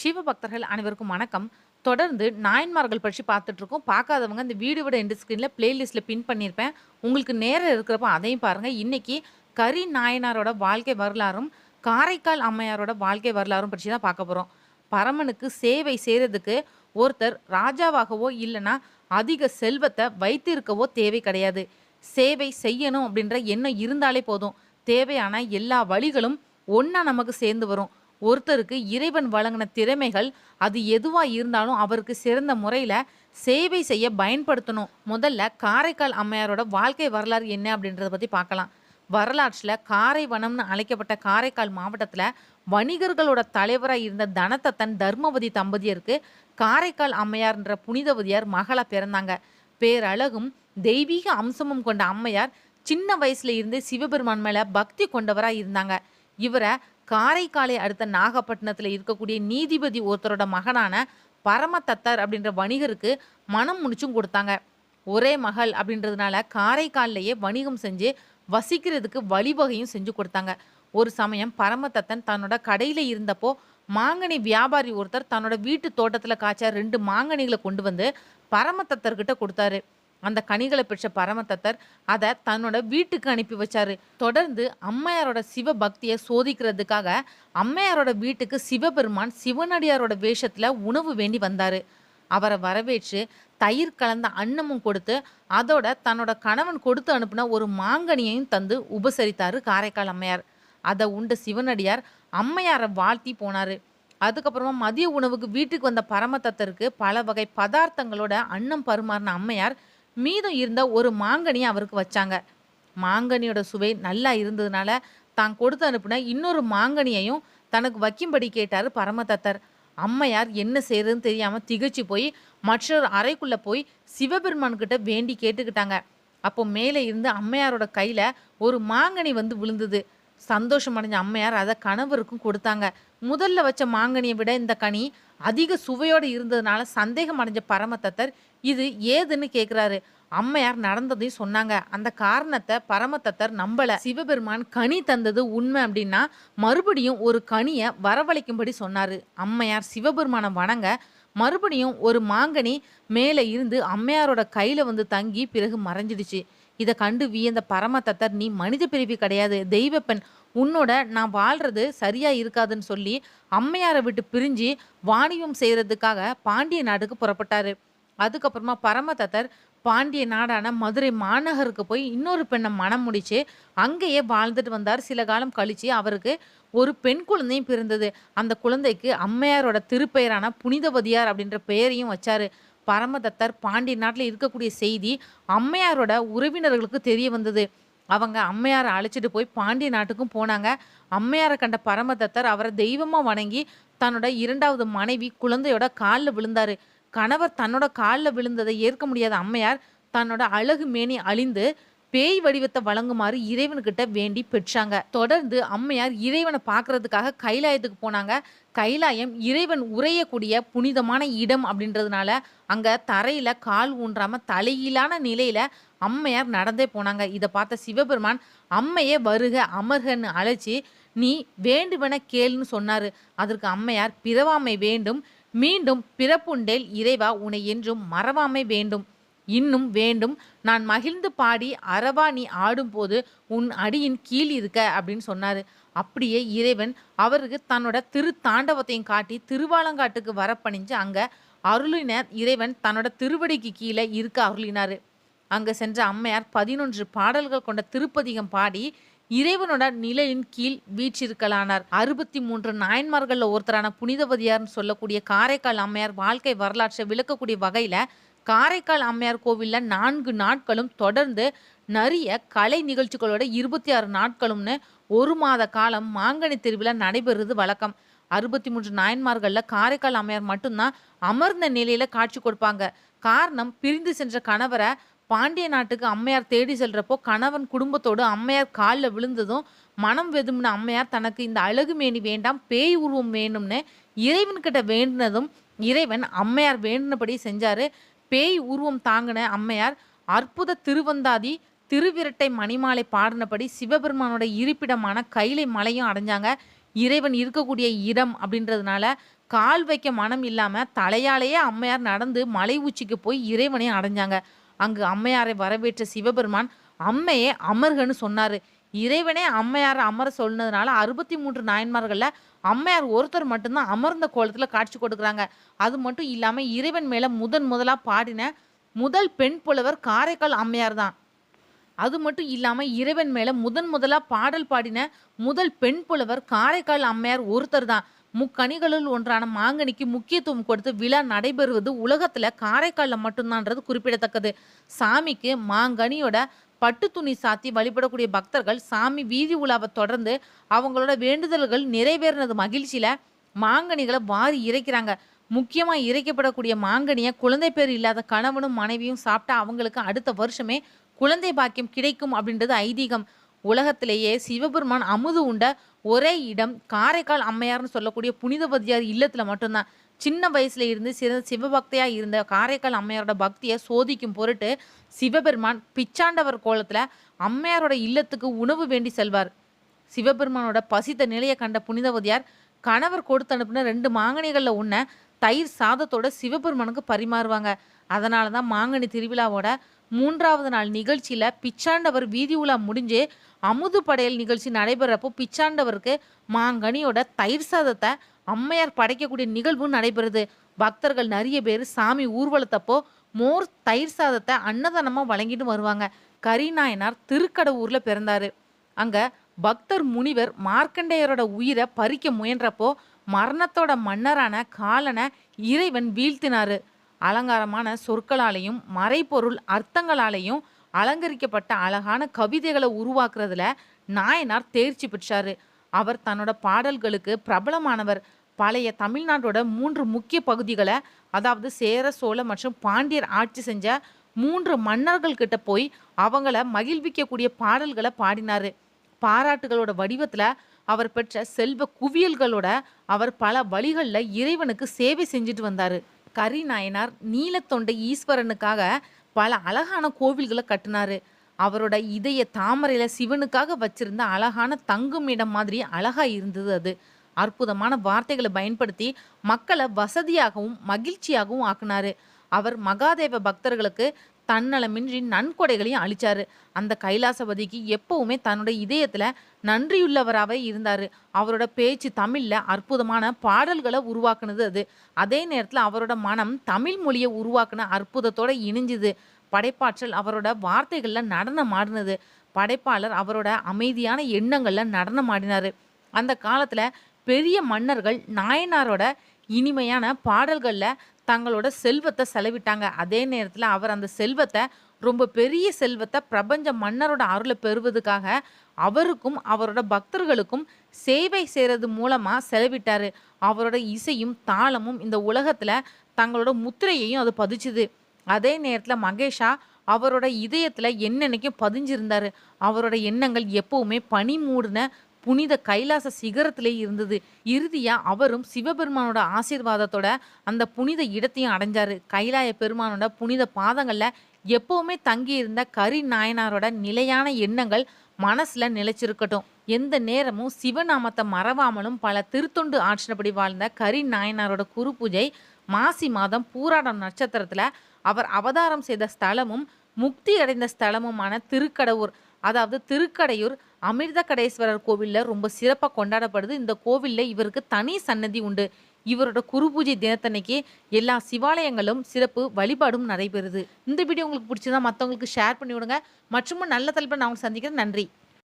சிவபக்தர்கள் அனைவருக்கும் வணக்கம். தொடர்ந்து நாயன்மார்கள் பற்றி பார்த்துட்டு இருக்கோம் பார்க்காதவங்க இந்த விட எண்டு ஸ்க்ரீனில் பிளேலிஸ்ட்டில் பின் பண்ணியிருப்பேன் உங்களுக்கு நேரம் இருக்கிறப்ப அதையும் பாருங்கள் இன்றைக்கி கரி நாயனாரோட வாழ்க்கை வரலாறும் காரைக்கால் அம்மையாரோட வாழ்க்கை வரலாறும் பற்றி தான் பார்க்க போகிறோம் பரமனுக்கு சேவை செய்கிறதுக்கு ஒருத்தர் ராஜாவாகவோ இல்லைன்னா அதிக செல்வத்தை வைத்திருக்கவோ தேவை கிடையாது. சேவை செய்யணும் அப்படின்ற எண்ணம் இருந்தாலே போதும். தேவையான எல்லா வழிகளும் ஒன்றா நமக்கு சேர்ந்து வரும். ஒருத்தருக்கு இறைவன் வழங்கின திறமைகள் அது எதுவா இருந்தாலும் அவருக்கு சிறந்த முறையில் சேவை செய்ய பயன்படுத்தணும். முதல்ல காரைக்கால் அம்மையாரோட வாழ்க்கை வரலாறு என்ன அப்படின்றத பற்றி பார்க்கலாம். வரலாற்றில் காரைவனம்னு அழைக்கப்பட்ட காரைக்கால் மாவட்டத்தில் வணிகர்களோட தலைவராக இருந்த தனதத்தன் தர்மவதி தம்பதியருக்கு காரைக்கால் அம்மையார்ன்ற புனிதவதியார் மகளா பிறந்தாங்க. பேரழகும் தெய்வீக அம்சமும் கொண்ட அம்மையார் சின்ன வயசுல இருந்து சிவபெருமான் மேல பக்தி கொண்டவராக இருந்தாங்க. இவரை காரைக்காலை அடுத்த நாகப்பட்டினத்தில் இருக்கக்கூடிய நீதிபதி ஒருத்தரோட மகனான பரமதத்தர் அப்படின்ற வணிகருக்கு மனம் முடிச்சும் கொடுத்தாங்க. ஒரே மகள் அப்படின்றதுனால காரைக்கால்லையே வணிகம் செஞ்சு வசிக்கிறதுக்கு வழிவகையும் செஞ்சு கொடுத்தாங்க. ஒரு சமயம் பரமதத்தன் தன்னோட கடையில் இருந்தப்போ மாங்கனி வியாபாரி ஒருத்தர் தன்னோட வீட்டு தோட்டத்தில் காய்ச்ச ரெண்டு மாங்கனிகளை கொண்டு வந்து பரமதத்தர்கிட்ட கொடுத்தாரு. அந்த கனிகளை பெற்ற பரமதத்தர் அதை தன்னோட வீட்டுக்கு அனுப்பி வச்சாரு. தொடர்ந்து அம்மையாரோட சிவ பக்தியை சோதிக்கிறதுக்காக அம்மையாரோட வீட்டுக்கு சிவபெருமான் சிவனடியாரோட வேஷத்துல உணவு வேண்டி வந்தாரு. அவரை வரவேற்று தயிர் கலந்த அன்னமும் கொடுத்து அதோட தன்னோட கணவன் கொடுத்து அனுப்பின ஒரு மாங்கனியையும் தந்து உபசரித்தாரு காரைக்கால் அம்மையார். அதை உண்ட சிவனடியார் அம்மையாரை வாழ்த்தி போனாரு. அதுக்கப்புறமா மதிய உணவுக்கு வீட்டுக்கு வந்த பரமதத்தருக்கு பல வகை பதார்த்தங்களோட அன்னம் பருமாறின அம்மையார் மீதம் இருந்த ஒரு மாங்கனியை அவருக்கு வச்சாங்க. மாங்கனியோட சுவை நல்லா இருந்ததுனால தான் கொடுத்து அனுப்பின இன்னொரு மாங்கனியையும் தனக்கு வைக்கும்படி கேட்டார் பரமதத்தர். அம்மையார் என்ன செய்யறதுன்னு தெரியாம திகச்சு போய் மற்றொரு அறைக்குள்ள போய் சிவபெருமான்கிட்ட வேண்டி கேட்டுக்கிட்டாங்க. அப்போ மேலே இருந்து அம்மையாரோட கையில ஒரு மாங்கனி வந்து விழுந்தது. சந்தோஷம் அடைஞ்ச அம்மையார் அதை கணவருக்கும் கொடுத்தாங்க. முதல்ல வச்ச மாங்கனியை விட இந்த கனி அதிக சுவையோடு இருந்ததுனால சந்தேகம் அடைஞ்ச பரமதத்தர் இது ஏதுன்னு கேட்குறாரு அம்மையார் நடந்ததையும் சொன்னாங்க. அந்த காரணத்தை பரமதத்தர் நம்பல. சிவபெருமான் கனி தந்தது உண்மை அப்படின்னா மறுபடியும் ஒரு கனியை வரவழைக்கும்படி சொன்னாரு. அம்மையார் சிவபெருமானை வணங்க மறுபடியும் ஒரு மாங்கனி மேலே இருந்து அம்மையாரோட கையில வந்து தங்கி பிறகு மறைஞ்சிடுச்சு. இதை கண்டு வியந்த பரமதத்தர் நீ மனித பிரிவி கிடையாது. தெய்வப்பெண் உன்னோட நான் வாழ்றது சரியா இருக்காதுன்னு சொல்லி அம்மையாரை விட்டு பிரிஞ்சு வாணிபம் செய்யறதுக்காக பாண்டிய நாட்டுக்கு புறப்பட்டாரு. அதுக்கப்புறமா பரமதத்தர் பாண்டிய நாடான மதுரை மாநகருக்கு போய் இன்னொரு பெண்ணை மனம் முடிச்சு அங்கேயே வாழ்ந்துட்டு வந்தார். சில காலம் கழிச்சு அவருக்கு ஒரு பெண் குழந்தையும் பிறந்தது. அந்த குழந்தைக்கு அம்மையாரோட திருப்பெயரான புனிதவதியார் அப்படின்ற பெயரையும் வச்சாரு. பரமதத்தர் பாண்டிய நாட்டில் இருக்கக்கூடிய செய்தி அம்மையாரோட உறவினர்களுக்கு தெரிய வந்தது. அவங்க அம்மையாரை அழைச்சிட்டு போய் பாண்டிய நாட்டுக்கும் போனாங்க. அம்மையாரை கண்ட பரமதத்தர் அவரை தெய்வமாக வணங்கி தன்னோட இரண்டாவது மனைவி குழந்தையோட காலில் விழுந்தாரு. கணவர் தன்னோட காலில் விழுந்ததை ஏற்க முடியாத அம்மையார் தன்னோட அழகு மேனி அழிந்து பேய் வடிவத்தை வழங்குமாறு இறைவன்கிட்ட வேண்டி பெற்றாங்க. தொடர்ந்து அம்மையார் இறைவனை பார்க்கறதுக்காக கைலாயத்துக்கு போனாங்க. கைலாயம் இறைவன் உறையக்கூடிய புனிதமான இடம் அப்படின்றதுனால அங்கே தரையில் கால் ஊன்றாமல் தலையிலான நிலையில் அம்மையார் நடந்தே போனாங்க. இதை பார்த்த சிவபெருமான் அம்மையே வருக அமர்கன்னு அழைச்சி நீ வேண்டுமென கேளுன்னு சொன்னார். அதற்கு அம்மையார் பிறவாமை வேண்டும். மீண்டும் பிறப்புண்டேல் இறைவா உன்னை என்றும் மறவாமை வேண்டும். இன்னும் வேண்டும். நான் மகிழ்ந்து பாடி அறவா நீ ஆடும்போது உன் அடியின் கீழ் இருக்க அப்படின்னு சொன்னாரு. அப்படியே இறைவன் அவருக்கு தன்னோட திரு தாண்டவத்தையும் காட்டி திருவாலங்காட்டுக்கு வரப்பணிஞ்சு அங்க அருளினர். இறைவன் தன்னோட திருவடிக்கு கீழே இருக்க அருளினாரு. அங்கே சென்ற அம்மையார் பதினொன்று பாடல்கள் கொண்ட திருப்பதிகம் பாடி இறைவனோட நிலையின் கீழ் வீச்சிருக்கலானார் அறுபத்தி மூன்று நாயன்மார்கள்ல ஒருத்தரான புனிதவதியார்னு சொல்லக்கூடிய காரைக்கால் அம்மையார் வாழ்க்கை வரலாற்றை விளக்கக்கூடிய வகையில காரைக்கால் அம்மையார் கோவிலில் நான்கு நாட்களும் தொடர்ந்து நிறைய கலை நிகழ்ச்சிகளோட இருபத்தி ஆறு நாட்களும்னு ஒரு மாத காலம் மாங்கனி திருவிழா நடைபெறுவது வழக்கம். அறுபத்தி மூன்று நாயன்மார்களில் காரைக்கால் அம்மையார் மட்டும்தான் அமர்ந்த நிலையில காட்சி கொடுப்பாங்க. காரணம் பிரிந்து சென்ற கணவரை பாண்டிய நாட்டுக்கு அம்மையார் தேடி செல்றப்போ கணவன் குடும்பத்தோடு அம்மையார் காலில் விழுந்ததும் மனம் வெதும்ன அம்மையார் தனக்கு இந்த அழகு மேனி வேண்டாம் பேய் உருவம் வேணும்னு இறைவன்கிட்ட வேண்டினதும் இறைவன் அம்மையார் வேண்டினபடி செஞ்சாரு. பேய் உருவம் தாங்கின அம்மையார் அற்புத திருவந்தாதி திருவிரட்டை மணிமாலை பாடினபடி சிவபெருமானோட இருப்பிடமான கைலை மலையும் அடைஞ்சாங்க. இறைவன் இருக்கக்கூடிய இடம் அப்படின்றதுனால கால் வைக்க மனம் இல்லாமல் தலையாலேயே அம்மையார் நடந்து மலை உச்சிக்கு போய் இறைவனையும் அடைஞ்சாங்க. அங்கு அம்மையாரை வரவேற்ற சிவபெருமான் அம்மையே அமர்கன்னு சொன்னாரு. இறைவனே அம்மையாரை அமர சொன்னதுனால அறுபத்தி மூன்று நாயன்மார்களில் அம்மையார் ஒருத்தர் மட்டும்தான் அமர்ந்த கோலத்தில் காட்சி கொடுக்குறாங்க. அது மட்டும் இல்லாமல் இறைவன் மேலே முதன் முதலாக பாடின முதல் பெண் புலவர் காரைக்கால் அம்மையார் தான். அது மட்டும் இல்லாமல் இறைவன் மேலே முதன் முதலாக பாடல் பாடின முதல் பெண் புலவர் காரைக்கால் அம்மையார் ஒருத்தர் தான். முக்கணிகளுள் ஒன்றான மாங்கனிக்கு முக்கியத்துவம் கொடுத்து விழா நடைபெறுவது உலகத்துல காரைக்கால்ல மட்டும்தான்றது குறிப்பிடத்தக்கது. சாமிக்கு மாங்கனியோட பட்டு துணி சாத்தி வழிபடக்கூடிய பக்தர்கள் சாமி வீதி உலாவை தொடர்ந்து அவங்களோட வேண்டுதல்கள் நிறைவேறினது மகிழ்ச்சியில மாங்கனிகளை வாரி இறைக்கிறாங்க. முக்கியமா இறைக்கப்படக்கூடிய மாங்கனியை குழந்தை பேர் இல்லாத கணவனும் மனைவியும் சாப்பிட்டா அவங்களுக்கு அடுத்த வருஷமே குழந்தை பாக்கியம் கிடைக்கும் அப்படின்றது ஐதீகம். உலகத்திலேயே சிவபெருமான் அமுது உண்ட ஒரே இடம் காரைக்கால் அம்மையார்னு சொல்லக்கூடிய புனிதபதியார் இல்லத்தில் மட்டும்தான். சின்ன வயசுல இருந்து சிறந்த சிவபக்தியாக இருந்த காரைக்கால் அம்மையாரோட பக்தியை சோதிக்கும் பொருட்டு சிவபெருமான் பிச்சாண்டவர் கோலத்தில் அம்மையாரோட இல்லத்துக்கு உணவு வேண்டி செல்வார். சிவபெருமானோட பசித்த நிலையை கண்ட புனிதவதியார் கணவர் கொடுத்து அனுப்பின ரெண்டு மாங்கனிகளில் உண்ண தயிர் சாதத்தோட சிவபெருமானுக்கு பரிமாறுவாங்க. அதனால தான் மாங்கனி திருவிழாவோட மூன்றாவது நாள் நிகழ்ச்சியில் பிச்சாண்டவர் வீதி உலா முடிஞ்சு அமுது படையல் நிகழ்ச்சி நடைபெறப்போ பிச்சாண்டவருக்கு மாங்கனியோட தயிர் சாதத்தை அம்மையார் படைக்கக்கூடிய நிகழ்வும் நடைபெறுது. பக்தர்கள் நிறைய பேர் சாமி ஊர்வலத்தப்போ மோர் தயிர் சாதத்தை அன்னதானமாக வழங்கிட்டு வருவாங்க. கரிநாயனார் திருக்கடவுரில் பிறந்தார். அங்கே பக்தர் முனிவர் மார்க்கண்டேயரோட உயிரை பறிக்க முயன்றப்போ மரணத்தோட மன்னரான காலனை இறைவன் வீழ்த்தினாரு. அலங்காரமான சொற்களாலையும் மறைப்பொருள் அர்த்தங்களாலையும் அலங்கரிக்கப்பட்ட அழகான கவிதைகளை உருவாக்குறதுல நாயனார் தேர்ச்சி பெற்றாரு. அவர் தன்னோட பாடல்களுக்கு பிரபலமானவர். பழைய தமிழ்நாட்டோட மூன்று முக்கிய பகுதிகளை அதாவது சேர சோழ மற்றும் பாண்டியர் ஆட்சி செஞ்ச மூன்று மன்னர்கள் கிட்ட போய் அவங்கள மகிழ்விக்கக்கூடிய பாடல்களை பாடினாரு. பாராட்டுகளோட வடிவத்துல அவர் பெற்ற செல்வ குவியல்களோட அவர் பல வழிகளில் இறைவனுக்கு சேவை செஞ்சுட்டு வந்தார். கரி நாயனார் நீலத்தொண்டை ஈஸ்வரனுக்காக பல அழகான கோவில்களை கட்டினாரு. அவரோட இதய தாமரையில் சிவனுக்காக வச்சிருந்த அழகான தங்கும் இடம் மாதிரி அழகாக இருந்தது அது. அற்புதமான வார்த்தைகளை பயன்படுத்தி மக்களை வசதியாகவும் மகிழ்ச்சியாகவும் ஆக்குனாரு. அவர் மகாதேவ பக்தர்களுக்கு தன்னலமின்றி நன்கொடைகளையும் அளிச்சாரு. அந்த கைலாசபதிக்கு எப்பவுமே தன்னோட இதயத்துல நன்றியுள்ளவராகவே இருந்தாரு. அவரோட பேச்சு தமிழ்ல அற்புதமான பாடல்களை உருவாக்குனது அது. அதே நேரத்துல அவரோட மனம் தமிழ் மொழியை உருவாக்குன அற்புதத்தோட இணைஞ்சுது. படைப்பாற்றல் அவரோட வார்த்தைகள்ல நடனம் ஆடினது படைப்பாளர் அவரோட அமைதியான எண்ணங்கள்ல நடனம் ஆடினாரு அந்த காலத்துல பெரிய மன்னர்கள் நாயனாரோட இனிமையான பாடல்களில் தங்களோட செல்வத்தை செலவிட்டாங்க. அதே நேரத்தில் அவர் அந்த செல்வத்தை ரொம்ப பெரிய செல்வத்தை பிரபஞ்ச மன்னரோட அருளை பெறுவதுக்காக அவருக்கும் அவரோட பக்தர்களுக்கும் சேவை செய்கிறது மூலமாக செலவிட்டார். அவரோட இசையும் தாளமும் இந்த உலகத்தில் தங்களோட முத்திரையையும் அது பதிச்சுது. அதே நேரத்தில் மகேஷா அவரோட இதயத்தில் என்னென்னைக்கும் பதிஞ்சிருந்தார். அவரோட எண்ணங்கள் எப்போவுமே பனி மூடின புனித கைலாச சிகரத்திலே இருந்தது. இறுதியா அவரும் சிவபெருமானோட ஆசீர்வாதத்தோட அந்த புனித இடத்தையும் அடைஞ்சாரு. கைலாய பெருமானோட புனித பாதங்கள்ல எப்பவுமே தங்கியிருந்த கரி நாயனாரோட நிலையான எண்ணங்கள் மனசுல நிலைச்சிருக்கட்டும். எந்த நேரமும் சிவநாமத்தை மறவாமலும் பல திருத்தொண்டு ஆற்றினபடி வாழ்ந்த கரி நாயனாரோட குரு பூஜை மாசி மாதம் பூராடம் நட்சத்திரத்துல அவர் அவதாரம் செய்த ஸ்தலமும் முக்தி அடைந்த ஸ்தலமுமான திருக்கடவுர் அதாவது திருக்கடையூர் அமிர்த கடேஸ்வரர் கோவிலில் ரொம்ப சிறப்பாக கொண்டாடப்படுது. இந்த கோவில்ல இவருக்கு தனி சன்னதி உண்டு. இவரோட குரு பூஜை தினத்தன்னைக்கு எல்லா சிவாலயங்களும் சிறப்பு வழிபாடும் நடைபெறுது. இந்த வீடியோ உங்களுக்கு பிடிச்சதா மற்றவங்களுக்கு ஷேர் பண்ணி விடுங்க. மற்றும் நல்ல தலைப்பை நான் உங்களுக்கு சந்திக்கிறேன். நன்றி.